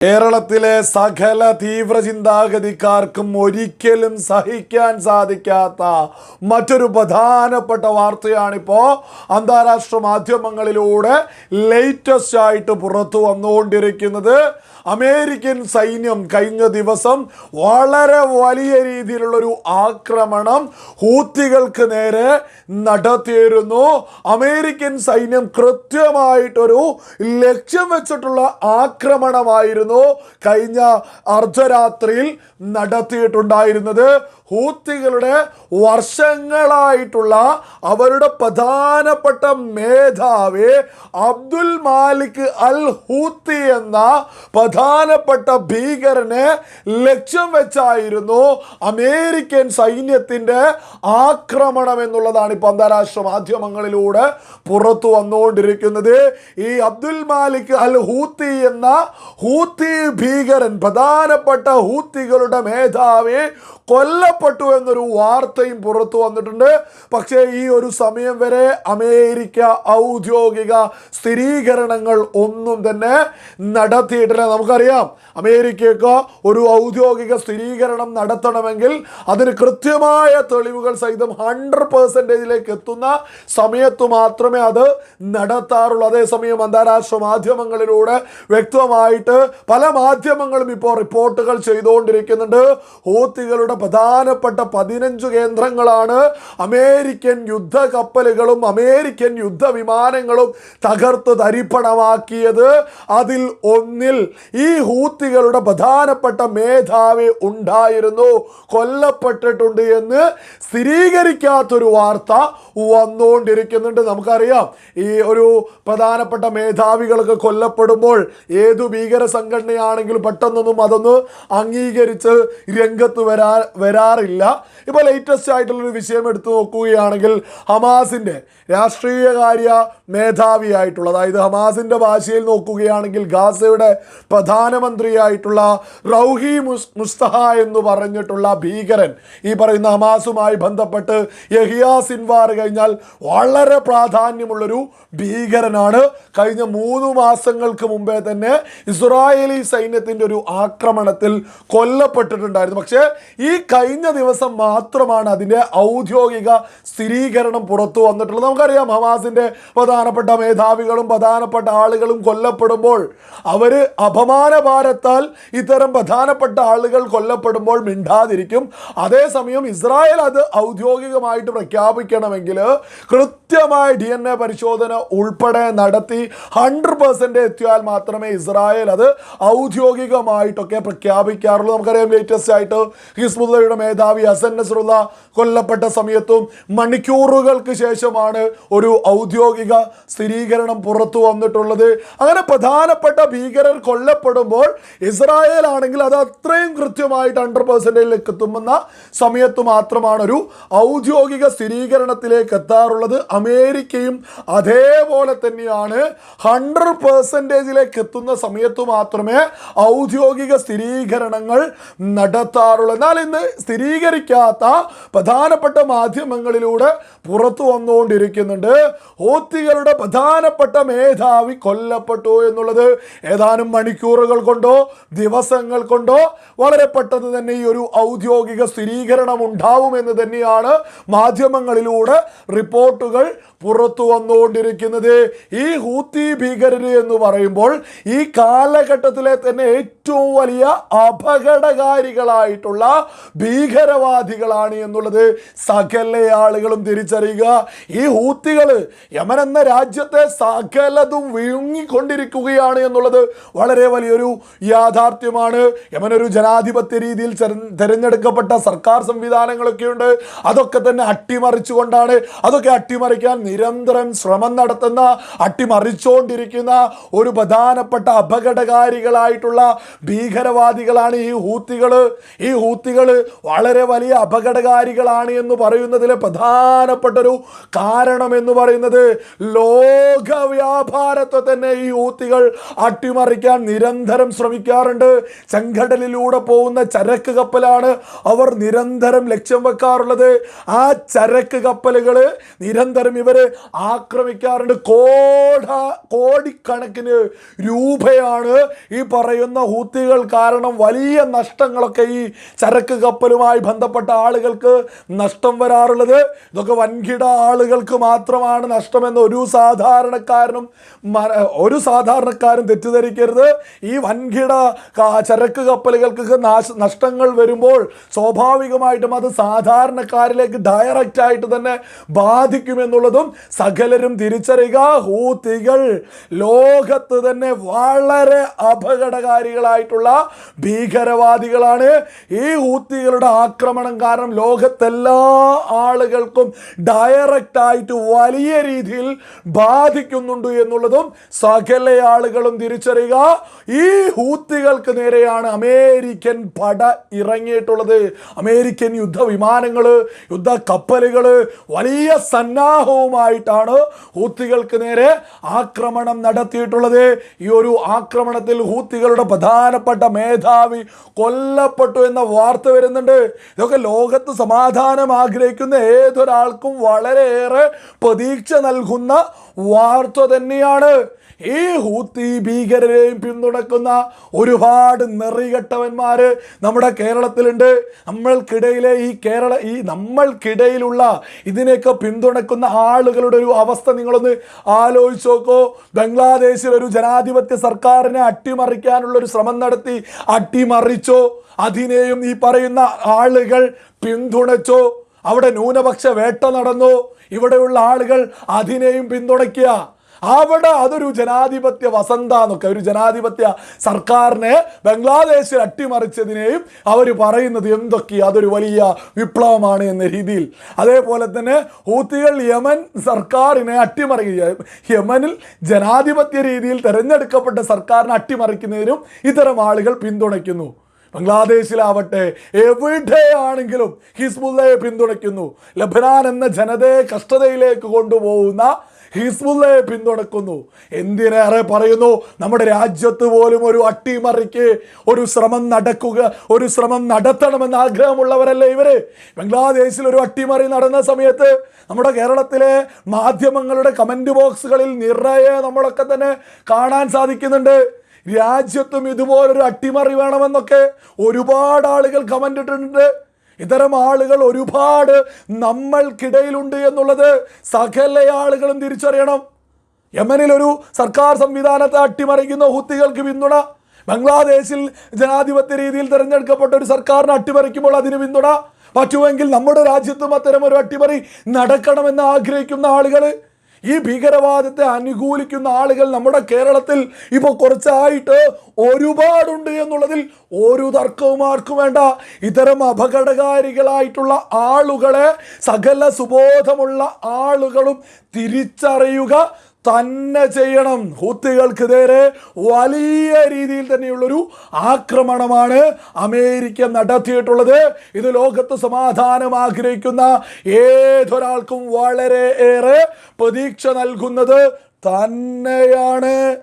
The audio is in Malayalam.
കേരളത്തിലെ സകല തീവ്ര ചിന്താഗതിക്കാർക്കും ഒരിക്കലും സഹിക്കാൻ സാധിക്കാത്ത മറ്റൊരു പ്രധാനപ്പെട്ട വാർത്തയാണിപ്പോൾ അന്താരാഷ്ട്ര മാധ്യമങ്ങളിലൂടെ ലേറ്റസ്റ്റ് ആയിട്ട് പുറത്തു വന്നുകൊണ്ടിരിക്കുന്നത് അമേരിക്കൻ സൈന്യം കഴിഞ്ഞ ദിവസം വളരെ വലിയ രീതിയിലുള്ളൊരു ആക്രമണം ഹൂത്തികൾക്ക് നേരെ നടത്തിയിരുന്നു. അമേരിക്കൻ സൈന്യം കൃത്യമായിട്ടൊരു ലക്ഷ്യം വെച്ചിട്ടുള്ള ആക്രമണമായിരുന്നു കഴിഞ്ഞ അർദ്ധരാത്രിയിൽ നടത്തിയിട്ടുണ്ടായിരുന്നത്. ഹൂത്തികളുടെ വർഷങ്ങളായിട്ടുള്ള അവരുടെ പ്രധാനപ്പെട്ട മേധാവി അബ്ദുൽ മാലിക് അൽ ഹൂത്തി എന്ന പ്രധാനപ്പെട്ട ഭീകരനെ ലക്ഷ്യം വെച്ചായിരുന്നു അമേരിക്കൻ സൈന്യത്തിന്റെ ആക്രമണം എന്നുള്ളതാണ് ഇപ്പോൾ അന്താരാഷ്ട്ര മാധ്യമങ്ങളിലൂടെ പുറത്തു വന്നുകൊണ്ടിരിക്കുന്നത്. ഈ അബ്ദുൽ മാലിക് അൽ ഹൂത്തി എന്ന ഹൂത്തി ഭീകരൻ പ്രധാനപ്പെട്ട ഹൂത്തികളുടെ മേധാവി കൊല്ലപ്പെട്ടു എന്നൊരു വാർത്തയും പുറത്തു വന്നിട്ടുണ്ട്. പക്ഷേ ഈ ഒരു സമയം വരെ അമേരിക്ക ഔദ്യോഗിക സ്ഥിരീകരണങ്ങൾ ഒന്നും തന്നെ നടത്തിയിട്ടില്ല. നമുക്കറിയാം അമേരിക്കയ്ക്ക് ഒരു ഔദ്യോഗിക സ്ഥിരീകരണം നടത്തണമെങ്കിൽ അതിന് കൃത്യമായ തെളിവുകൾ സഹിതം ഹൺഡ്രഡ് പേഴ്സന്റേജിലേക്ക് എത്തുന്ന സമയത്ത് മാത്രമേ അത് നടത്താറുള്ളൂ. അതേസമയം അന്താരാഷ്ട്ര മാധ്യമങ്ങളിലൂടെ വ്യക്തമായിട്ട് പല മാധ്യമങ്ങളും ഇപ്പോൾ റിപ്പോർട്ടുകൾ ചെയ്തുകൊണ്ടിരിക്കുന്നുണ്ട്. ഹൂത്തികളുടെ പ്രധാനപ്പെട്ട പതിനഞ്ച് കേന്ദ്രങ്ങളാണ് അമേരിക്കൻ യുദ്ധ കപ്പലുകളും അമേരിക്കൻ യുദ്ധ വിമാനങ്ങളും തകർത്ത് തരിപ്പണമാക്കിയത്. അതിൽ ഒന്നിൽ ഈ ഹൂത്തികളുടെ പ്രധാനപ്പെട്ട മേധാവി ഉണ്ടായിരുന്നു കൊല്ലപ്പെട്ടിട്ടുണ്ട് എന്ന് സ്ഥിരീകരിക്കാത്തൊരു വാർത്ത വന്നുകൊണ്ടിരിക്കുന്നുണ്ട്. നമുക്കറിയാം ഈ ഒരു പ്രധാനപ്പെട്ട മേധാവികളൊക്കെ കൊല്ലപ്പെടുമ്പോൾ ഏതു ഭീകര സംഘടനയാണെങ്കിലും പെട്ടെന്നൊന്നും അതൊന്ന് അംഗീകരിച്ച് രംഗത്ത് വരാ വരാറില്ല. ഇപ്പോൾ ലേറ്റസ്റ്റ് ആയിട്ടുള്ളൊരു വിഷയം എടുത്തു നോക്കുകയാണെങ്കിൽ ഹമാസിന്റെ രാഷ്ട്രീയകാര്യ മേധാവിയായിട്ടുള്ള അതായത് ഹമാസിന്റെ ഭാഷയിൽ നോക്കുകയാണെങ്കിൽ ഗാസയുടെ പ്രധാനമന്ത്രിയായിട്ടുള്ള റൗഹി മുസ് മുസ്തഹ എന്ന് പറഞ്ഞിട്ടുള്ള ഭീകരൻ ഈ പറയുന്ന ഹമാസുമായി ബന്ധപ്പെട്ട് യഹിയ സിൻവാർ കഴിഞ്ഞാൽ വളരെ പ്രാധാന്യമുള്ളൊരു ഭീകരനാണ്. കഴിഞ്ഞ മൂന്ന് മാസങ്ങൾക്ക് മുമ്പേ തന്നെ ഇസ്രായേലി സൈന്യത്തിന്റെ ഒരു ആക്രമണത്തിൽ കൊല്ലപ്പെട്ടിട്ടുണ്ടായിരുന്നു. പക്ഷേ ഈ കഴിഞ്ഞ ദിവസം മാത്രമാണ് അതിന്റെ ഔദ്യോഗിക സ്ഥിരീകരണം പുറത്തു വന്നിട്ടുള്ളത്. നമുക്കറിയാം ഹമാസിന്റെ പ്രധാനപ്പെട്ട മേധാവികളും പ്രധാനപ്പെട്ട ആളുകളും കൊല്ലപ്പെടുമ്പോൾ അവർ അപമാനഭാരത്താൽ ഇത്തരം പ്രധാനപ്പെട്ട ആളുകൾ കൊല്ലപ്പെടുമ്പോൾ മിണ്ടാതിരിക്കും. അതേസമയം ഇസ്രായേൽ അത് ഔദ്യോഗികമായിട്ട് പ്രഖ്യാപിക്കണമെങ്കിൽ കൃത്യമായ ഡി എൻ എ പരിശോധന ഉൾപ്പെടെ നടത്തി ഹൺഡ്രഡ് പെർസെന്റ് എത്തിയാൽ മാത്രമേ ഇസ്രായേൽ അത് ഔദ്യോഗികമായിട്ടൊക്കെ പ്രഖ്യാപിക്കാറുള്ളൂ. നമുക്കറിയാം ലേറ്റസ്റ്റ് ആയിട്ട് ഹിസ്ബുല്ലയുടെ മേധാവി ഹസൻ നസറുള്ള കൊല്ലപ്പെട്ട സമയത്തും മണിക്കൂറുകൾക്ക് ശേഷമാണ് ഒരു ഔദ്യോഗിക സ്ഥിരീകരണം പുറത്തു വന്നിട്ടുള്ളത്. അങ്ങനെ പ്രധാനപ്പെട്ട ഭീകരർ കൊല്ലപ്പെടുമ്പോൾ ഇസ്രായേൽ ആണെങ്കിൽ അത് അത്രയും കൃത്യമായിട്ട് ഹൺഡ്രഡ് പെർസെന്റേജിലേക്ക് എത്തുമെന്ന സമയത്ത് മാത്രമാണ് ഒരു ഔദ്യോഗിക സ്ഥിരീകരണത്തിലേക്ക് എത്താറുള്ളത്. അമേരിക്കയും അതേപോലെ തന്നെയാണ് ഹൺഡ്രഡ് പെർസെന്റേജിലേക്ക് എത്തുന്ന സമയത്ത് മാത്രമേ ഔദ്യോഗിക സ്ഥിരീകരണങ്ങൾ നടത്താറുള്ളൂ. എന്നാൽ ഇന്ന് സ്ഥിരീകരിക്കാത്ത പ്രധാനപ്പെട്ട മാധ്യമങ്ങളിലൂടെ പുറത്തു വന്നുകൊണ്ടിരിക്കുന്നുണ്ട്. ഹോത്തികളുടെ പ്രധാനപ്പെട്ട മേധാവി കൊല്ലപ്പെട്ടു എന്നുള്ളത് ഏതാനും മണിക്കൂറുകൾ കൊണ്ടോ ദിവസങ്ങൾ കൊണ്ടോ വളരെ പെട്ടെന്ന് തന്നെ ഈ ഒരു ഔദ്യോഗിക സ്ഥിരീകരണം ഉണ്ടാവുമെന്ന് തന്നെയാണ് മാധ്യമങ്ങളിലൂടെ റിപ്പോർട്ടുകൾ പുറത്തു വന്നുകൊണ്ടിരിക്കുന്നത്. ഈ ഹൂത്തി ഭീകരര് എന്ന് പറയുമ്പോൾ ഈ കാലഘട്ടത്തിലെ തന്നെ ഏറ്റവും വലിയ അപകടകാരികളായിട്ടുള്ള ഭീകരവാദികളാണ് എന്നുള്ളത് സകല ആളുകളും തിരിച്ചറിയുക. ഈ ഹൂത്തികൾ യമൻ എന്ന രാജ്യത്തെ സകലതും വിഴുങ്ങിക്കൊണ്ടിരിക്കുകയാണ് എന്നുള്ളത് വളരെ വലിയൊരു യാഥാർത്ഥ്യമാണ്. യമൻ ഒരു ജനാധിപത്യ രീതിയിൽ തിരഞ്ഞെടുക്കപ്പെട്ട സർക്കാർ സംവിധാനങ്ങളൊക്കെയുണ്ട് അതൊക്കെ തന്നെ അട്ടിമറിച്ചുകൊണ്ടാണ് അതൊക്കെ അട്ടിമറിക്കാൻ നിരന്തരം ശ്രമം നടത്തുന്ന അട്ടിമറിച്ചുകൊണ്ടിരിക്കുന്ന ഒരു പ്രധാനപ്പെട്ട അപകടകാരികളായിട്ടുള്ള ഭീകരവാദികളാണ് ഈ ഹൂത്തികൾ ഈ ഹൂത്തികൾ വളരെ വലിയ അപകടകാരികളാണ് എന്ന് പറയുന്നതിലെ പ്രധാനപ്പെട്ട ഒരു കാരണം എന്ന് പറയുന്നത് ലോക വ്യാപാരത്തെ തന്നെ ഈ ഹൂത്തികൾ അട്ടിമറിക്കാൻ നിര നിരന്തരം ശ്രമിക്കാറുണ്ട്. ചെങ്കടലിലൂടെ പോകുന്ന ചരക്ക് കപ്പലാണ് അവർ നിരന്തരം ലക്ഷ്യം വെക്കാറുള്ളത്. ആ ചരക്ക് കപ്പലുകൾ നിരന്തരം ഇവർ ആക്രമിക്കാറുണ്ട്. കോട കോടിക്കണക്കിന് രൂപയാണ് ഈ പറയുന്ന ഹൂത്തികൾ. കാരണം വലിയ നഷ്ടങ്ങളൊക്കെ ഈ ചരക്ക് കപ്പലുമായി ബന്ധപ്പെട്ട ആളുകൾക്ക് നഷ്ടം വരാറുള്ളത്. ഇതൊക്കെ വൻകിട ആളുകൾക്ക് മാത്രമാണ് നഷ്ടമെന്ന് ഒരു സാധാരണക്കാരനും ഒരു സാധാരണക്കാരും തെറ്റിദ്ധരിക്കരുത്. ഈ വൻകിട ചരക്ക് കപ്പലുകൾക്ക് നഷ്ടങ്ങൾ വരുമ്പോൾ സ്വാഭാവികമായിട്ടും അത് സാധാരണക്കാരിലേക്ക് ഡയറക്റ്റ് ആയിട്ട് തന്നെ ബാധിക്കുമെന്നുള്ളതും സകലരും തിരിച്ചറിയുക. ഹൂത്തികൾ ലോകത്ത് തന്നെ വളരെ അപകടകാരികളായിട്ടുള്ള ഭീകരവാദികളാണ്. ഈ ഹൂത്തികളുടെ ആക്രമണം കാരണം ലോകത്തെല്ലാ ആളുകൾക്കും ഡയറക്റ്റ് ആയിട്ട് വലിയ രീതിയിൽ ബാധിക്കുന്നുണ്ട് എന്നുള്ളതും സകല ആളുകളും തിരിച്ചറിയുക. ഈ ഹൂത്തികൾക്ക് നേരെയാണ് അമേരിക്കൻ പട ഇറങ്ങിയിട്ടുള്ളത്. അമേരിക്കൻ യുദ്ധവിമാനങ്ങൾ യുദ്ധ കപ്പലുകൾ വലിയ സന്നാഹവുമായിട്ടാണ് ഹൂത്തികൾക്ക് നേരെ ആക്രമണം നടത്തിയിട്ടുള്ളത്. ഈ ഒരു ആക്രമണത്തിൽ ഹൂത്തികളുടെ പ്രധാനപ്പെട്ട മേധാവി കൊല്ലപ്പെട്ടു എന്ന വാർത്ത വരുന്നുണ്ട്. ഇതൊക്കെ ലോകത്ത് സമാധാനം ആഗ്രഹിക്കുന്ന ഏതൊരാൾക്കും വളരെയേറെ പ്രതീക്ഷ നൽകുന്ന വാർത്ത തന്നെയാണ്. ഈ ഹൂത്തി ഭീകരരെയും പിന്തുണക്കുന്ന ഒരുപാട് നെറികെട്ടവന്മാര് നമ്മുടെ കേരളത്തിലുണ്ട്. നമ്മൾക്കിടയിലെ ഈ കേരള ഈ നമ്മൾക്കിടയിലുള്ള ഇതിനെയൊക്കെ പിന്തുണക്കുന്ന ആളുകളുടെ ഒരു അവസ്ഥ നിങ്ങളൊന്ന് ആലോചിച്ച് നോക്കോ. ബംഗ്ലാദേശിൽ ഒരു ജനാധിപത്യ സർക്കാരിനെ അട്ടിമറിക്കാനുള്ള ഒരു ശ്രമം നടത്തി അട്ടിമറിച്ചോ അതിനെയും ഈ പറയുന്ന ആളുകൾ പിന്തുണച്ചോ അവിടെ ന്യൂനപക്ഷ വേട്ട നടന്നു ഇവിടെയുള്ള ആളുകൾ അതിനെയും പിന്തുണയ്ക്കുക. അവിടെ അതൊരു ജനാധിപത്യ വസന്ത എന്നൊക്കെ ഒരു ജനാധിപത്യ സർക്കാരിനെ ബംഗ്ലാദേശിൽ അട്ടിമറിച്ചതിനെയും അവർ പറയുന്നത് എന്തൊക്കെ അതൊരു വലിയ വിപ്ലവമാണ് എന്ന രീതിയിൽ. അതേപോലെ തന്നെ ഹൂത്തികൾ യമൻ സർക്കാരിനെ അട്ടിമറിക്കുക യമനിൽ ജനാധിപത്യ രീതിയിൽ തെരഞ്ഞെടുക്കപ്പെട്ട സർക്കാരിനെ അട്ടിമറിക്കുന്നതിനും ഇത്തരം ആളുകൾ പിന്തുണയ്ക്കുന്നു. ബംഗ്ലാദേശിലാവട്ടെ എവിടെയാണെങ്കിലും ഹിസ്ബുള്ളയെ പിന്തുണയ്ക്കുന്നു. ലബനാൻ എന്ന ജനതയെ കഷ്ടതയിലേക്ക് കൊണ്ടുപോകുന്ന ഹിസ്ബുള്ളയെ പിന്തുണക്കുന്നു. എന്തിനേറെ പറയുന്നു? നമ്മുടെ രാജ്യത്ത് പോലും ഒരു അട്ടിമറിക്ക് ഒരു ശ്രമം നടക്കുക ഒരു ശ്രമം നടത്തണമെന്ന് ആഗ്രഹമുള്ളവരല്ലേ ഇവർ? ബംഗ്ലാദേശിൽ ഒരു അട്ടിമറി നടന്ന സമയത്ത് നമ്മുടെ കേരളത്തിലെ മാധ്യമങ്ങളുടെ കമന്റ് ബോക്സുകളിൽ നിറയെ നമ്മളൊക്കെ തന്നെ കാണാൻ സാധിക്കുന്നുണ്ട്. രാജ്യത്തും ഇതുപോലൊരു അട്ടിമറി വേണമെന്നൊക്കെ ഒരുപാട് ആളുകൾ കമന്റ് ഇട്ടിട്ടുണ്ട്. ഇത്തരം ആളുകൾ ഒരുപാട് നമ്മൾക്കിടയിലുണ്ട് എന്നുള്ളത് സകല ആളുകളും തിരിച്ചറിയണം. യമനിൽ ഒരു സർക്കാർ സംവിധാനത്തെ അട്ടിമറിക്കുന്ന ഹുത്തികൾക്ക് പിന്തുണ ബംഗ്ലാദേശിൽ ജനാധിപത്യ രീതിയിൽ തിരഞ്ഞെടുക്കപ്പെട്ട ഒരു സർക്കാരിനെ അട്ടിമറിക്കുമ്പോൾ അതിന് പിന്തുണ. പറ്റുമെങ്കിൽ നമ്മുടെ രാജ്യത്തും അത്തരം ഒരു അട്ടിമറി നടക്കണമെന്ന് ആഗ്രഹിക്കുന്ന ആളുകൾ ഈ ഭീകരവാദത്തെ അനുകൂലിക്കുന്ന ആളുകൾ നമ്മുടെ കേരളത്തിൽ ഇപ്പോൾ കുറച്ചായിട്ട് ഒരുപാടുണ്ട് എന്നുള്ളതിൽ ഒരു തർക്കവും ആർക്കും വേണ്ട. ഇത്തരം അപകടകാരികളായിട്ടുള്ള ആളുകളെ സകല സുബോധമുള്ള ആളുകളും തിരിച്ചറിയുക തന്നെ ചെയ്യണം. ഹൂത്തികൾക്ക് നേരെ വലിയ രീതിയിൽ തന്നെയുള്ളൊരു ആക്രമണമാണ് അമേരിക്ക നടത്തിയിട്ടുള്ളത്. ഇത് ലോകത്ത് സമാധാനം ആഗ്രഹിക്കുന്ന ഏതൊരാൾക്കും വളരെ ഏറെ പ്രതീക്ഷ നൽകുന്നത് തന്നെയാണ്.